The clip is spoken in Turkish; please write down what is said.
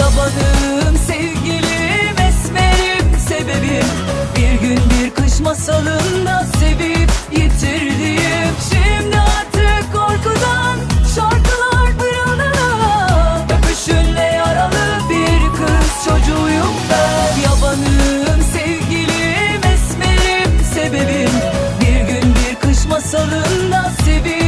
yabanım Sevgilim esmerim. Sebebim Bir gün bir kış masalında sevip yitirdiğim. Şimdi artık korkudan şarkılar pırıldağa Öpüşünle yaralı bir kız çocuğuyum ben. Yabanım sevgilim esmerim. Sebebim Bir gün bir kış masalında sevip